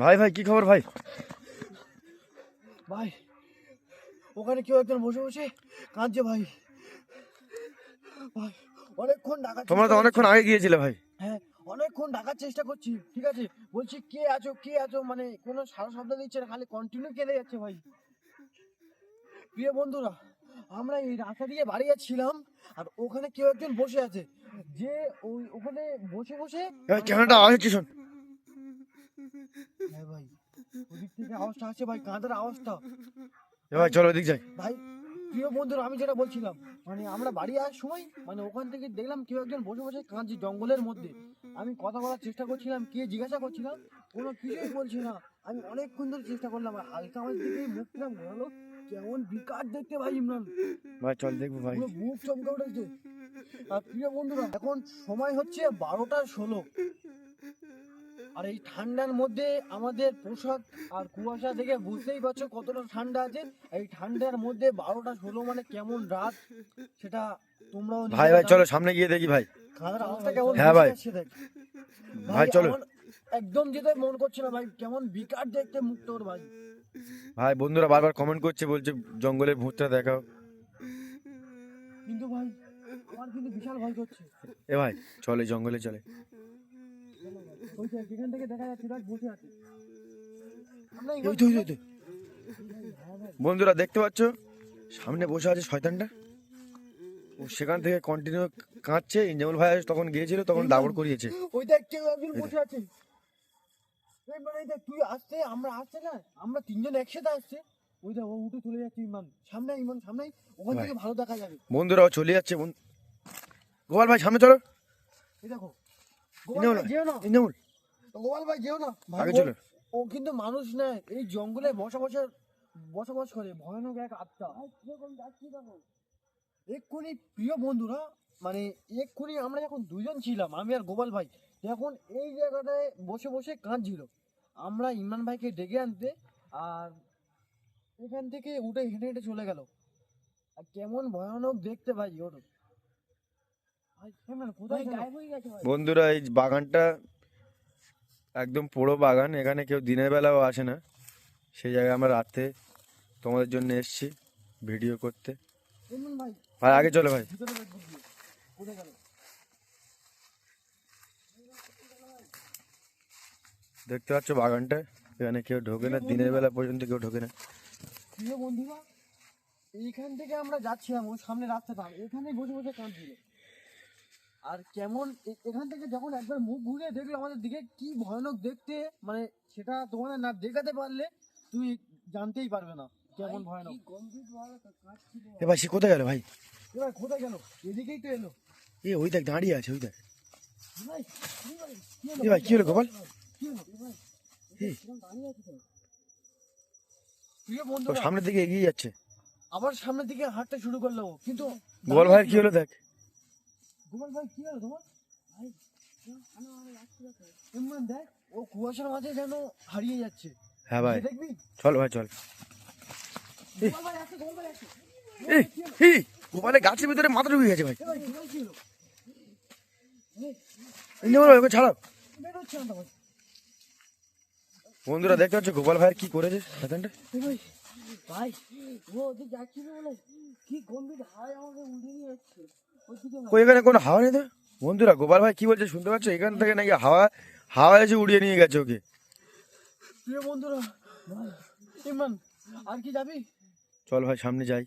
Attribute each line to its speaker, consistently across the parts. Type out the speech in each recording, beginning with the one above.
Speaker 1: ভাই ভাই কি খবর ভাই?
Speaker 2: ভাই ওখানে কেউ একজন বসে বসে কাঁদছে ভাই। ভাই অনেকক্ষণ ডাকার
Speaker 1: তোমরা তো অনেকক্ষণ আগে গিয়েছিলে ভাই।
Speaker 2: হ্যাঁ অনেকক্ষণ ডাকার চেষ্টা করছি ঠিক আছে? বলছি কে আছো কে আছো? মানে কোনো সারা শব্দ দিচ্ছে না খালি কন্টিনিউ কেঁদে যাচ্ছে ভাই। প্রিয় বন্ধুরা আমরা এই রাস্তা দিয়ে বাড়ি যাচ্ছিলাম আর ওখানে কেউ একজন বসে আছে। যে ওই ওখানে বসে বসে
Speaker 1: ক্যামেরাটা আওয়াজ হচ্ছে শোন।
Speaker 2: হ্যাঁ ভাই ওদিক থেকে আওয়াজটা আসছে ভাই কাঁদার আওয়াজটা।
Speaker 1: ভাই চলো ওদিক যাই।
Speaker 2: ভাই প্রিয় বন্ধুরা আমি যেটা বলছিলাম মানে আমরা বাড়ি আসার সময় মানে ওখান থেকে দেখলাম কেউ একজন বসে বসে কাঁদছে জঙ্গলের মধ্যে। আমি কথা বলার চেষ্টা করছিলাম কে জিজ্ঞাসা করছিলাম কোনো কিছুই বলছি না। আমি অনেকক্ষণ ধরে চেষ্টা করলাম আর হালকা আমার দিকে ঘোরালো। কেমন বিকাট দেখতে ভাই ইমরান।
Speaker 1: ভাই চল দেখব ভাই।
Speaker 2: মুখ চমকে উঠেছে। আর প্রিয় বন্ধুরা এখন সময় হচ্ছে বারোটা ষোলো। আর এই ঠান্ডার মধ্যে আমাদের পোশাক আর কুয়াশা দেখে বুঝতেই পারছ কতটা ঠান্ডা আছে। এই ঠান্ডার মধ্যে বারোটা ষোলো মানে কেমন রাত সেটা তোমরাও
Speaker 1: ভাই ভাই চলো সামনে গিয়ে দেখি ভাই।
Speaker 2: খাওয়ার অবস্থা কেমন
Speaker 1: হ্যাঁ ভাই। ভাই, চলো।
Speaker 2: একদম যেতে মন করছে না ভাই। কেমন বিকাট দেখতে মুখ তোর ভাই।
Speaker 1: ভাই বন্ধুরা বারবার কমেন্ট করছে বলছে জঙ্গলের ভূতটা দেখাও।
Speaker 2: কিন্তু ভাই আমার কিন্তু বিশাল ভয় করছে।
Speaker 1: এ ভাই চলে জঙ্গলে চলে।
Speaker 2: ওই থেকে দেখা যাচ্ছে বসে আছে।
Speaker 1: বন্ধুরা দেখতে পাচ্ছ? সামনে বসে আছে শয়তানটা। ও সেখান থেকে কন্টিনিউ কাঁদছে। ইঞ্জামুল ভাই তখন গিয়েছিল তখন দাবড় করিয়েছে।
Speaker 2: ওই দেখ কেউ একজন বসে আছে। মানে তুই আসছে আমরা আসছে না আমরা তিনজন একসাথে আসছে। ওই দেখ ও উঠে চলে যাচ্ছে ইমান সামনে ইমান সামনে ওখান থেকে ভালো দেখা যাবে।
Speaker 1: বন্ধুরা চলে যাচ্ছে গোপাল ভাই সামনে চলো।
Speaker 2: এই দেখো যেও না। গোপাল ভাই যেও না।
Speaker 1: আগে
Speaker 2: ও-
Speaker 1: চলো।
Speaker 2: ও কিন্তু মানুষ নয় এই জঙ্গলে বসা বসা বসবাস করে ভয়ানক এক আত্মা। এক্ষুনি প্রিয় বন্ধুরা মানে এক্ষুনি আমরা যখন দুজন ছিলাম আমি আর গোপাল ভাই তখন এই জায়গাটায় বসে বসে কাঁদছিল। আমরা ইমরান ভাইকে ডেকে আনতে আর এখান থেকে উঠে হেঁটে হেঁটে চলে গেল। আর কেমন ভয়ানক দেখতে ভাই ওর ভাই ইমরান কোথায় গায়েব হয়ে গেছে ভাই
Speaker 1: বন্ধুরা এই বাগানটা একদম পুরো বাগান এখানে কেউ দিনের বেলাও আসে না। সেই জায়গায় আমরা রাতে তোমাদের জন্য এসছি ভিডিও করতে।
Speaker 2: ভাই।
Speaker 1: ভাই আগে চলো ভাই। দেখতে পাচ্ছ বাগানটা? এখানে কেউ ঢোকে না দিনের বেলা পর্যন্ত কেউ ঢোকে না।
Speaker 2: প্রিয় বন্ধুরা এইখান থেকে আমরা যাচ্ছিলাম ওই সামনে রাস্তাটা। এখানে বসে বসে কাঁদছিল। আর কেমন এ- এখান থেকে যখন একবার মুখ ঘুরে দেখল আমাদের দিকে কি ভয়ানক দেখতে মানে সেটা তোমাদের না দেখাতে পারলে তুমি জানতেই পারবে না কেমন ভয়ানক।
Speaker 1: এ ভাই সে কোথায় গেল ভাই?
Speaker 2: এবার কোথায় গেল? এদিকেই তো এলো।
Speaker 1: এ ওই দেখ দাঁড়িয়ে আছে ওই দেখ।
Speaker 2: এ ভাই, ভাই, কি হলো?
Speaker 1: এ ভাই কি হলো গোপাল? সামনের দিকে এগিয়ে যাচ্ছে।
Speaker 2: আবার সামনের দিকে হাঁটতে শুরু করল কিন্তু
Speaker 1: গোপাল ভাইয়ের কি হলো দেখ?
Speaker 2: গোপাল ভাই কি হলো তোমার? ভাই ইমরান দেখ ও কুয়াশার মাঝে যেন হারিয়ে যাচ্ছে।
Speaker 1: হ্যাঁ ভাই।
Speaker 2: দেখবি?
Speaker 1: চল ভাই চল। এই, গোপালের গাছের ভিতরে মাথা ঢুকে গেছে ভাই। ওকে ছাড়াও বন্ধুরা দেখতে পাচ্ছ গোপাল ভাইয়ের কি করেছে?
Speaker 2: ভাই ও যাচ্ছিল বলে কি গম্ভীর আমাকে উড়িয়ে নিয়ে যাচ্ছে
Speaker 1: এখানে কোনো হাওয়া নেই তো বন্ধুরা গোপাল ভাই কি বলছে শুনতে পাচ্ছ? এখান থেকে নাকি হাওয়া হাওয়া এসে উড়িয়ে নিয়ে গেছে ওকে।
Speaker 2: বন্ধুরা ভাই ইমরান আর কি যাবি?
Speaker 1: চল ভাই সামনে যাই।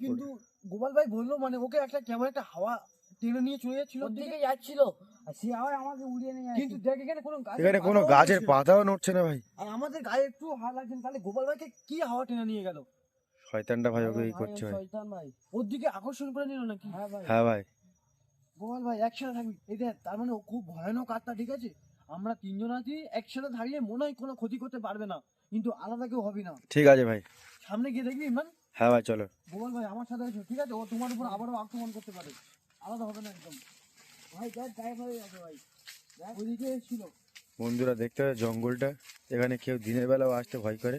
Speaker 2: কিন্তু গোপাল ভাই বলল মানে ওকে একটা কেমন একটা হাওয়া টেনে নিয়ে চলে যাচ্ছিল।
Speaker 3: ওদিকে যাচ্ছিল। আর সে আবার আমাকে উড়িয়ে নিয়ে যাচ্ছে।
Speaker 2: কিন্তু দেখ এখানে কোনো গাছের
Speaker 1: এখানে কোনো গাছের। পাতাও নড়ছে না ভাই।
Speaker 2: আর আমাদের গায়ে একটু হাওয়া লাগছে তাহলে গোপাল ভাইকে কি হাওয়া টেনে নিয়ে গেল?
Speaker 1: শয়তানটা ভাই ওকে
Speaker 3: ভাই,
Speaker 1: করছে ভাই।
Speaker 3: শয়তান ভাই।
Speaker 2: ওর দিকে আকর্ষণ করে নিল নাকি?
Speaker 3: হ্যাঁ ভাই।
Speaker 1: হ্যাঁ ভাই।
Speaker 2: গোপাল ভাই একসাথে থাকবি। এই দেখ তার মানে ও খুব ভয়ানক আত্মা ঠিক আছে? আমরা তিনজন আছি একসাথে থাকলে মনে হয় কোনো ক্ষতি করতে পারবে না। কিন্তু আলাদা কেউ হবে না।
Speaker 1: ঠিক আছে ভাই।
Speaker 2: সামনে গিয়ে দেখবি ইমান
Speaker 1: হ্যাঁ ভাই চলো।
Speaker 2: গোপাল ভাই আমার সাথে আছো ঠিক আছে? ও তোমার উপর আবারও আক্রমণ করতে পারে। আলাদা হবে না একদম।
Speaker 3: ভাই দেখ গায়েব হয়ে গেছে ভাই।
Speaker 2: ওইদিকে এসেছিল।
Speaker 1: বন্ধুরা দেখতে হবে জঙ্গলটা? এখানে কেউ দিনের বেলাও আসতে ভয় করে।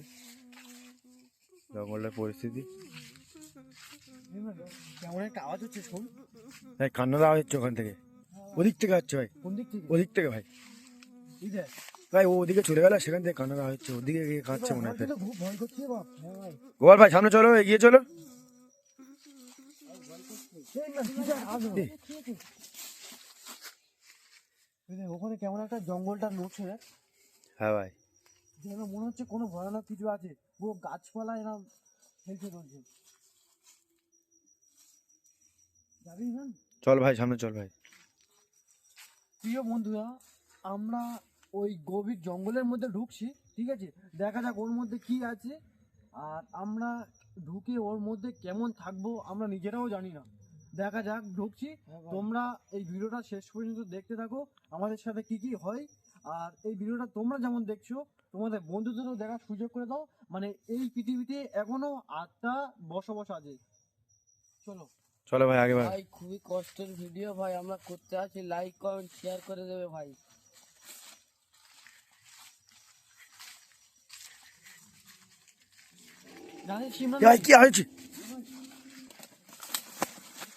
Speaker 1: জঙ্গলটার পরিস্থিতি।
Speaker 2: কেমন একটা আওয়াজ হচ্ছে শোন।
Speaker 1: ভাই কান্না দেওয়া হচ্ছে ওখান থেকে। ওদিক থেকে আসছে ভাই।
Speaker 2: কোন দিক থেকে?
Speaker 1: ওদিক থেকে ভাই। ভাই ও ওদিকে চলে গেল সেখান থেকে কান্নারা হচ্ছে। ওদিকে গিয়ে কাঁদছে মনে হয়
Speaker 2: বাপ। হ্যাঁ ভাই।
Speaker 1: গোপাল ভাই সামনে চলো এগিয়ে চলো।
Speaker 2: ওখানে কেমন একটা জঙ্গলটা নড়ছে
Speaker 1: হ্যাঁ ভাই।
Speaker 2: যেন মনে হচ্ছে কোনো ভয়ানক কিছু আছে। পুরো গাছপালা এরকম হেলছে চলছে যাবি
Speaker 1: চল ভাই সামনে চল ভাই।
Speaker 2: প্রিয় বন্ধুরা আমরা ওই গভীর জঙ্গলের মধ্যে ঢুকছি ঠিক আছে? দেখা যাক ওর মধ্যে কি আছে। আর আমরা ঢুকে ওর মধ্যে কেমন থাকব আমরা নিজেরাও জানি না। দেখা যাক ঢুকছি। তোমরা এই ভিডিওটা শেষ পর্যন্ত দেখতে থাকো। আমাদের সাথে কি কি হয় আর এই ভিডিওটা তোমরা যেমন দেখছ তোমাদের বন্ধুদেরও দেখার সুযোগ করে দাও। মানে এই পৃথিবীতে এখনও আটটা বসবাস আছে। চলো।
Speaker 1: চলো ভাই আগে ভাই
Speaker 3: খুবই কষ্টের ভিডিও ভাই আমরা করতে আছি। লাইক কমেন্ট শেয়ার করে দেবে ভাই।
Speaker 2: ইমরান
Speaker 1: ভাই কি হয়েছে?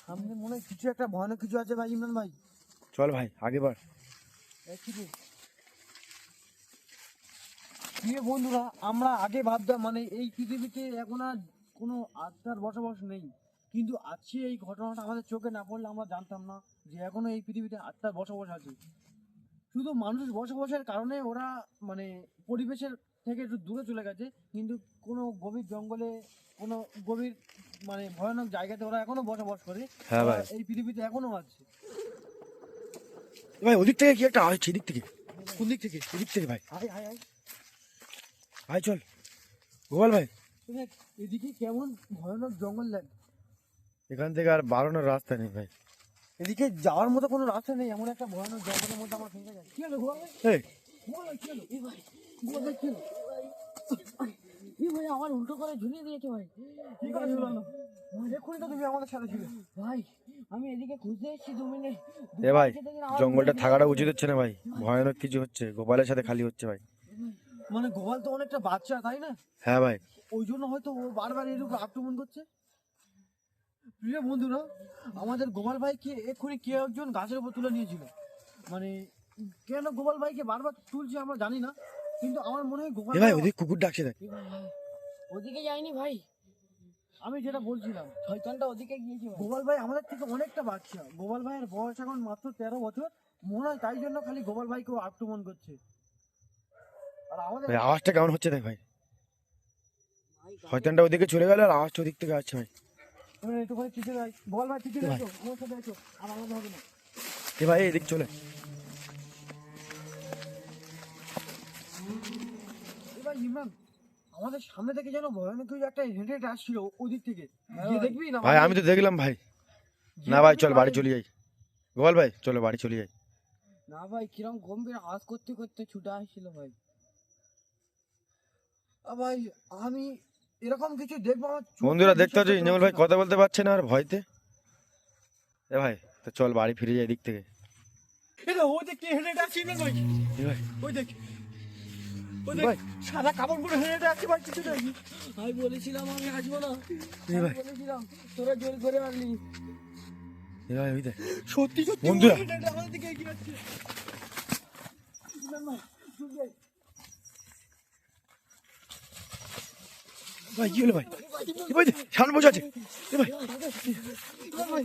Speaker 2: সামনে মনে হয় কিছু একটা ভয়ানক কিছু আছে ভাই ইমরান ভাই।
Speaker 1: চল ভাই আগে বার
Speaker 2: প্রিয় বন্ধুরা আমরা আগে ভাবতাম মানে এই পৃথিবীতে এখন আর কোনো আত্মার বসবাস নেই। কিন্তু আজকে এই ঘটনাটা আমাদের চোখে না পড়লে আমরা জানতাম না যে এখনও এই পৃথিবীতে আত্মার বসবাস আছে। শুধু মানুষ বসবাসের কারণে ওরা মানে পরিবেশের থেকে একটু দূরে চলে গেছে কিন্তু কোনো গভীর জঙ্গলে কোনো গভীর মানে ভয়ানক জায়গাতে ওরা এখনও বসবাস করে
Speaker 1: হ্যাঁ ভাই।
Speaker 2: এই পৃথিবীতে এখনও আছে।
Speaker 1: ভাই ওদিক থেকে কি একটা হচ্ছে এদিক থেকে?
Speaker 2: কোন দিক থেকে?
Speaker 1: এদিক থেকে ভাই।
Speaker 2: হাই হাই হাই
Speaker 1: ভাই চল। গোপাল ভাই।
Speaker 2: দেখ, এদিকে কেমন ভয়ানক জঙ্গল লাগে
Speaker 1: এখান থেকে আর বাড়ানোর রাস্তা নেই ভাই।
Speaker 2: এদিকে যাওয়ার মতো কোনো রাস্তা নেই এমন একটা ভয়ানক জঙ্গলের মধ্যে আমরা ফেসে যাচ্ছি কি হলো গোয়া ভাই? ভাই,
Speaker 3: আমার উল্টো করে ঝুলিয়ে দিয়েছে ভাই।
Speaker 2: কি করে ঝুলানো? এক্ষুনি তো তুমি আমাদের সাথে ছিলে।
Speaker 3: ভাই আমি এদিকে খুঁজতে এসেছি দু মিনিট
Speaker 1: এ ভাই জঙ্গলটা থাকাটা উচিত হচ্ছে না ভাই। ভয়ানক কিছু হচ্ছে গোপালের সাথে খালি হচ্ছে ভাই
Speaker 2: মানে গোপাল তো অনেকটা বাচ্চা তাই না?
Speaker 1: হ্যাঁ ভাই।
Speaker 2: ওই জন্য হয়তো ও বারবার এরকম আক্রমণ করছে। প্রিয় বন্ধুরা আমাদের গোপাল ভাইকে এক্ষুনি কে একজন গাছের উপর তুলে নিয়েছিল? মানে কেন গোপাল ভাইকে বারবার তুলছে আমরা জানি না কিন্তু আমার মনে হয় গোপাল
Speaker 1: ভাই ওদিক কুকুর ডাকছে দেখ
Speaker 3: ওদিকে যাইনি ভাই।
Speaker 2: আমি যেটা বলছিলাম
Speaker 3: শয়তানটা ওদিকে গিয়েছে
Speaker 2: গোপাল ভাই আমাদের থেকে অনেকটা বাচ্চা। গোপাল ভাইয়ের বয়স এখন মাত্র তেরো বছর। মনে হয় তাই জন্য খালি গোপাল ভাইকেও আক্রমণ করছে।
Speaker 1: ভাই আওয়াজটা কেমন হচ্ছে দেখ ভাই? শয়তানটা ওদিকে চলে গেল আর আওয়াজটা ওদিক থেকে আসছে ভাই। এ ভাই এদিক চলে।
Speaker 2: এবার আমাদের সামনে থেকে যেন ভয়ানক কিছু একটা হেঁটে হেঁটে আসছিল ওই দিক থেকে দেখবি না?
Speaker 1: ভাই আমি তো দেখলাম ভাই। না ভাই চল বাড়ি চলে যাই। গোপাল ভাই চলো বাড়ি চলে যাই।
Speaker 3: না ভাই কিরম গম্ভীর আওয়াজ করতে করতে ছুটে আসছিল ভাই।
Speaker 2: ভাই আমি এরকম কিছু দেখব
Speaker 1: বন্ধুরা দেখতে পাচ্ছ ইঞ্জামুল ভাই কথা বলতে পারছে না আর ভয়তে? এ ভাই তো চল বাড়ি ফিরে যাই দিক থেকে।
Speaker 2: এই দেখ, কে ভাই। ওই দেখ ওই দেখ সাদা কাপড় পরে ভাই কিছু
Speaker 3: আমি বলেছিলাম আমি আসব না।
Speaker 1: ভাই।
Speaker 3: বলেছিলাম তোরা জোর করে আনলি
Speaker 1: এ ভাই ওই দেখ।
Speaker 2: সত্যি সত্যি
Speaker 1: বন্ধুরা।
Speaker 2: আমাদের দিকে এগিয়ে ভাই,
Speaker 1: কি হলো ভাই? ভাই সামনে বসে আছে।
Speaker 2: ভাই,